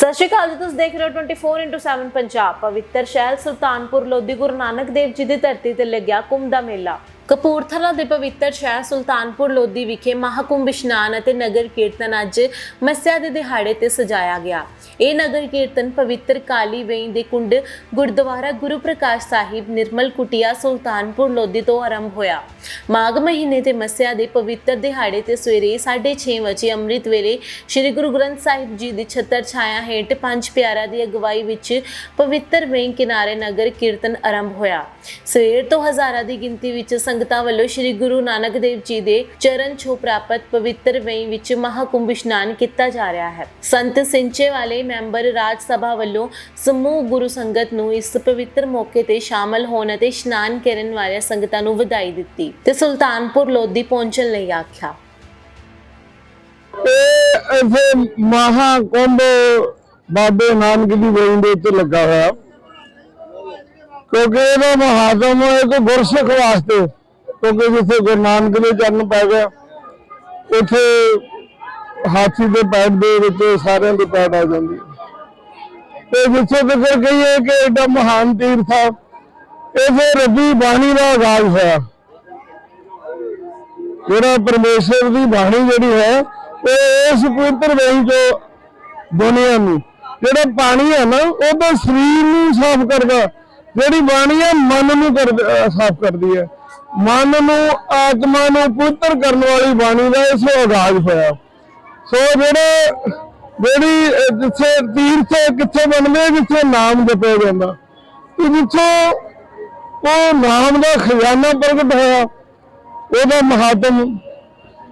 ਸਤਿ ਸ਼੍ਰੀ ਅਕਾਲ ਜੀ, ਤੁਸੀਂ ਦੇਖ ਰਹੇ ਹੋ 24x7 ਪੰਜਾਬ, ਪਵਿੱਤਰ ਸ਼ਹਿਰ, ਸੁਲਤਾਨਪੁਰ, ਲੋਧੀ, ਗੁਰੂ ਨਾਨਕ ਦੇਵ ਜੀ ਦੀ ਧਰਤੀ ਤੇ ਲੱਗਿਆ ਕੁੰਭ ਦਾ ਮੇਲਾ। ਕਪੂਰਥਲਾ ਦੇ ਪਵਿੱਤਰ ਸ਼ਹਿਰ ਸੁਲਤਾਨਪੁਰ ਲੋਧੀ ਵਿਖੇ ਮਹਾਕੁੰਭ ਇਸ਼ਨਾਨ ਅਤੇ ਨਗਰ ਕੀਰਤਨ ਅੱਜ ਮੱਸਿਆ ਦੇ ਦਿਹਾੜੇ ਤੇ ਸਜਾਇਆ ਗਿਆ। ਇਹ ਨਗਰ ਕੀਰਤਨ ਪਵਿੱਤਰ ਕਾਲੀ ਵੇਈ ਦੇ ਕੁੰਡ ਗੁਰਦੁਆਰਾ ਗੁਰੂ ਪ੍ਰਕਾਸ਼ ਸਾਹਿਬ, ਨਿਰਮਲ ਕੁਟਿਆ, ਸੁਲਤਾਨਪੁਰ ਲੋਧੀ ਤੋਂ ਆਰੰਭ ਹੋਇਆ। ਮਾਘ ਮਹੀਨੇ ਦੇ ਮੱਸਿਆ ਦੇ ਪਵਿੱਤਰ ਦਿਹਾੜੇ ਤੇ ਸਵੇਰੇ 6:30 ਵਜੇ ਅੰਮ੍ਰਿਤ ਵੇਲੇ ਸ੍ਰੀ ਗੁਰੂ ਗ੍ਰੰਥ ਸਾਹਿਬ ਜੀ ਦੀ ਛਤਰ ਛਾਇਆ ਹੇਠ ਪੰਜ ਪਿਆਰਿਆਂ ਦੀ ਅਗਵਾਈ ਵਿੱਚ ਪਵਿੱਤਰ ਵੇਈ ਕਿਨਾਰੇ ਨਗਰ ਕੀਰਤਨ ਆਰੰਭ ਹੋਇਆ। ਸਵੇਰ ਤੋਂ ਹਜ਼ਾਰਾਂ ਦੀ ਗਿਣਤੀ ਵਿੱਚ ਸੰਗਤਾਂ ਵੱਲੋਂ ਸ੍ਰੀ ਗੁਰੂ ਨਾਨਕ ਦੇਵ ਜੀ ਦੇ ਚਰਨ ਛੋਹ ਪ੍ਰਾਪਤ ਪਵਿੱਤਰ ਵੇਈ ਵਿੱਚ ਮਹਾਕੁੰਭ ਇਸ਼ਨਾਨ ਕੀਤਾ ਜਾ ਰਿਹਾ ਹੈ। ਸੰਤ ਸਿੰਚੇ ਵਾਲੇ ਮੈਂਬਰ ਰਾਜ ਸਭਾ ਵੱਲੋਂ ਸਮੂਹ ਗੁਰੂ ਸੰਗਤ ਨੂੰ ਇਸ ਪਵਿੱਤਰ ਮੌਕੇ ਤੇ ਸ਼ਾਮਲ ਹੋਣ ਅਤੇ ਇਸ਼ਨਾਨ ਕਰਨ ਵਾਲੀਆਂ ਸੰਗਤਾਂ ਨੂੰ ਵਧਾਈ ਦਿੱਤੀ ਤੇ ਸੁਲਤਾਨਪੁਰ ਲੋਧੀ ਪਹੁੰਚਣ ਲਈ ਆਖਿਆ। ਇਹ ਇੱਥੇ ਮਹਾਕੁੰਭ ਬਾਬੇ ਨਾਨਕ ਦੀ ਵੇਈ ਉੱਤੇ ਲੱਗਾ ਹੋਇਆ। ਕਿਉਂਕਿ ਇਹਦਾ ਮਹਾਤਮ ਇੱਕ ਗੁਰਸਿੱਖ ਵਾਸਤੇ ਕਿਉਂਕਿ ਜਿੱਥੇ ਗੁਰੂ ਨਾਨਕ ਦੇ ਚਰਨ ਪੈ ਗਿਆ, ਉੱਥੇ ਹਾਥੀ ਦੇ ਪੈਰ ਦੇ ਵਿੱਚ ਸਾਰਿਆਂ ਦੇ ਪੈਰ ਆ ਜਾਂਦੀ ਤੇ ਜਿੱਥੇ ਤੱਕ ਕਹੀਏ ਕਿ ਐਡਾ ਮਹਾਨ ਤੀਰਥ ਆ, ਇਥੇ ਰੱਬੀ ਬਾਣੀ ਦਾ ਆਗਾਜ਼ ਹੋਇਆ। ਜਿਹੜਾ ਪਰਮੇਸ਼ਰ ਦੀ ਬਾਣੀ ਜਿਹੜੀ ਹੈ, ਉਹ ਇਸ ਪਵਿੱਤਰ ਵੇਈ ਚੋਂ ਦੁਨੀਆ ਨੂੰ ਜਿਹੜਾ ਪਾਣੀ ਹੈ ਨਾ, ਉਹ ਤਾਂ ਸਰੀਰ ਨੂੰ ਸਾਫ਼ ਕਰਦਾ, ਜਿਹੜੀ ਬਾਣੀ ਹੈ ਮਨ ਨੂੰ ਕਰ ਸਾਫ਼ ਕਰਦੀ ਹੈ। ਮਨ ਨੂੰ, ਆਤਮਾ ਨੂੰ ਪਵਿੱਤਰ ਕਰਨ ਵਾਲੀ ਬਾਣੀ ਦਾ ਇਸ ਆਗਾਜ਼ ਹੋਇਆ। ਸੋ ਜਿਹੜੇ, ਜਿਹੜੀ ਜਿੱਥੇ ਤੀਰਥ ਕਿੱਥੇ ਬਣਦੇ, ਜਿੱਥੇ ਨਾਮ ਜਪਿਆ ਜਾਂਦਾ। ਤੇ ਜਿੱਥੋਂ ਉਹ ਨਾਮ ਦਾ ਖਜ਼ਾਨਾ ਪ੍ਰਗਟ ਹੋਇਆ, ਉਹਦਾ ਮਹਾਤਮ।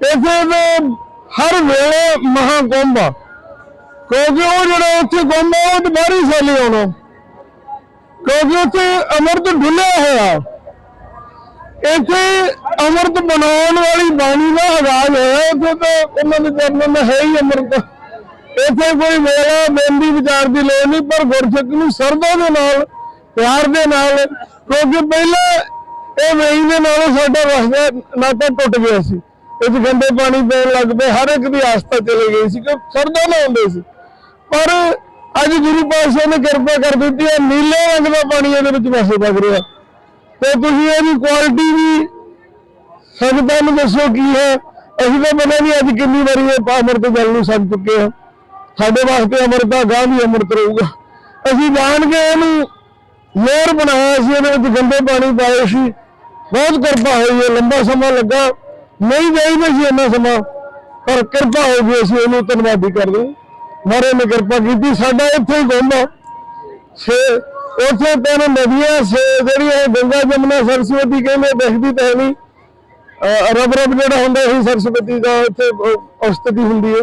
ਇਸੇ ਦੇ ਹਰ ਵੇਲੇ ਮਹਾਕੁੰਭ ਆ। ਕਿਉਂਕਿ ਉਹ ਜਿਹੜਾ ਉੱਥੇ ਕੁੰਭ ਆ, ਉਹ ਦੁਬਾਰੀ ਸਾਲੀ ਆਉਣਾ। ਕਿਉਂਕਿ ਉੱਥੇ ਅਮਰਤ ਡੁੱਲਿਆ ਹੋਇਆ। ਇੱਥੇ ਅੰਮ੍ਰਿਤ ਬਣਾਉਣ ਵਾਲੀ ਬਾਣੀ ਦਾ ਆਗਾਜ਼ ਹੋਇਆ ਉੱਥੇ ਤਾਂ ਉਹਨਾਂ ਦੇ ਚਰਨਾਂ ਦਾ ਹੈ ਹੀ ਅੰਮ੍ਰਿਤ। ਇੱਥੇ ਕੋਈ ਵੇਲਾ ਬੇਨਤੀ ਵਿਚਾਰ ਦੀ ਲੋੜ ਨਹੀਂ, ਪਰ ਗੁਰਸਿੱਖ ਨੂੰ ਸਰਦਾ ਦੇ ਨਾਲ, ਪਿਆਰ ਦੇ ਨਾਲ, ਕਿਉਂਕਿ ਪਹਿਲਾਂ ਇਹ ਵੇਈ ਦੇ ਨਾਲ ਸਾਡਾ ਰਸਤਾ ਨਾਤਾ ਟੁੱਟ ਗਿਆ ਸੀ। ਇਸ ਗੰਦੇ ਪਾਣੀ ਪੀਣ ਲੱਗ ਪਏ, ਹਰ ਇੱਕ ਦੀ ਆਸਥਾ ਚਲੀ ਗਈ ਸੀ ਕਿ ਸਰਦਾ ਨਾ ਹੁੰਦੇ ਸੀ। ਪਰ ਅੱਜ ਗੁਰੂ ਪਾਤਸ਼ਾਹ ਨੇ ਕਿਰਪਾ ਕਰ ਦਿੱਤੀ ਹੈ ਨੀਲੇ ਰੰਗ ਦਾ ਪਾਣੀ ਇਹਦੇ ਵਿੱਚ ਵਸੇ ਵਗ ਰਿਹਾ। ਤੇ ਤੁਸੀਂ ਇਹਦੀ ਕੁਆਲਿਟੀ ਵੀ ਸੰਗਤਾਂ ਨੂੰ ਦੱਸੋ ਕੀ ਹੈ। ਅਸੀਂ ਤਾਂ ਪਤਾ ਨਹੀਂ ਅੱਜ ਕਿੰਨੀ ਵਾਰੀ ਇਹ ਅੰਮ੍ਰਿਤ ਜਲ ਨੂੰ ਸੱਜ ਚੁੱਕੇ ਹਾਂ। ਸਾਡੇ ਵਾਸਤੇ ਅੰਮ੍ਰਿਤਾ ਗਾਂ ਵੀ ਅੰਮ੍ਰਿਤ ਰਹੂਗਾ। ਅਸੀਂ ਜਾਣ ਕੇ ਇਹਨੂੰ ਲੋਰ ਬਣਾਇਆ ਸੀ, ਇਹਦੇ ਵਿੱਚ ਗੰਦੇ ਪਾਣੀ ਪਾਏ ਸੀ। ਬਹੁਤ ਕਿਰਪਾ ਹੋਈ ਹੈ, ਲੰਬਾ ਸਮਾਂ ਲੱਗਾ। ਨਹੀਂ ਚਾਹੀਦਾ ਸੀ ਇੰਨਾ ਸਮਾਂ, ਪਰ ਕਿਰਪਾ ਹੋ ਗਈ ਅਸੀਂ ਇਹਨੂੰ ਧੰਨਵਾਦੀ ਕਰਦੇ ਹਾਂ। ਮਹਾਰਾਜ ਨੇ ਕਿਰਪਾ ਕੀਤੀ, ਸਾਡਾ ਇੱਥੇ ਹੀ ਗੁੰਮ ਆ। ਛੇ ਉੱਥੇ ਤਿੰਨ ਨਦੀਆਂ ਸੇ ਜਿਹੜੀਆਂ ਗੰਗਾ ਜਮਨਾ ਸਰਸਵਤੀ ਕਹਿੰਦੇ ਦਿਖਦੀ ਤਾਂ ਨਹੀਂ। ਰਬ ਰਬ ਜਿਹੜਾ ਹੁੰਦਾ ਸੀ ਸਰਸਵਤੀ ਦਾ ਉੱਥੇ ਉਹ ਉਸਤਤੀ ਹੁੰਦੀ ਹੈ।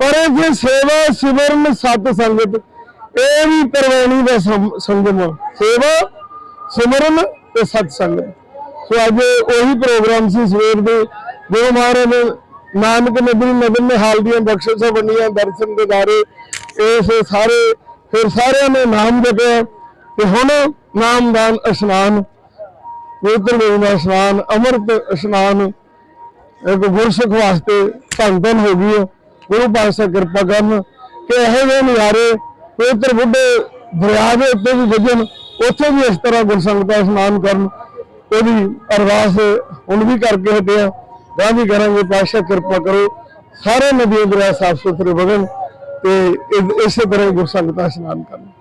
ਪਰ ਇੱਥੇ ਸੇਵਾ ਸਿਮਰਨ ਸਤ ਸੰਗਤ, ਇਹ ਵੀ ਪਰਵਾਨੀ ਦਾ ਸੰਗਮ ਆ। ਸੇਵਾ ਸਿਮਰਨ ਤੇ ਸਤ ਸੰਗਤ। ਸੋ ਅੱਜ ਉਹੀ ਪ੍ਰੋਗਰਾਮ ਸੀ ਸਵੇਰ ਦੇ, ਜੋ ਮਹਾਰਾਜ ਨੇ ਨਾਨਕ ਨਬੀ ਨਬੀ ਨੇ ਹਾਲ ਦੀਆਂ ਬਖਸ਼ਿਸ਼ਾਂ ਬਣੀਆਂ, ਦਰਸ਼ਨ ਦੇ ਦਿਦਾਰੇ ਇਸ ਸਾਰੇ, ਫਿਰ ਸਾਰਿਆਂ ਨੇ ਨਾਮ ਜਪਿਆ। ਤੇ ਹੁਣ ਨਾਮਦਾਨ ਇਸ਼ਨਾਨ, ਪਵਿੱਤਰ ਵੇਦ ਦਾ ਇਸ਼ਨਾਨ, ਅੰਮ੍ਰਿਤ ਇਸ਼ਨਾਨ, ਇੱਕ ਗੁਰਸਿੱਖ ਵਾਸਤੇ ਧੰਨ ਧੰਨ ਹੋ ਗਈ ਹੈ। ਗੁਰੂ ਪਾਤਸ਼ਾਹ ਕਿਰਪਾ ਕਰਨ ਕਿ ਇਹੋ ਜਿਹੇ ਨਜ਼ਾਰੇ ਪਵਿੱਤਰ ਬੁੱਢੇ ਦਰਿਆ ਦੇ ਉੱਤੇ ਵੀ ਵਜਣ, ਉੱਥੇ ਵੀ ਇਸ ਤਰ੍ਹਾਂ ਗੁਰਸੰਗਤਾਂ ਇਸ਼ਨਾਨ ਕਰਨ। ਉਹਦੀ ਅਰਦਾਸ ਹੁਣ ਵੀ ਕਰਕੇ ਹਟੇ ਆ ਗਾਂ ਵੀ ਕਰਾਂਗੇ ਪਾਤਸ਼ਾਹ ਕਿਰਪਾ ਕਰੋ, ਸਾਰੇ ਨਦੀਆਂ ਦਰਿਆ ਸਾਫ਼ ਸੁਥਰੇ ਵਗਣ ਤੇ ਇਸੇ ਤਰ੍ਹਾਂ ਹੀ ਗੁਰਸੰਗਤਾਂ ਇਸ਼ਨਾਨ ਕਰਨ।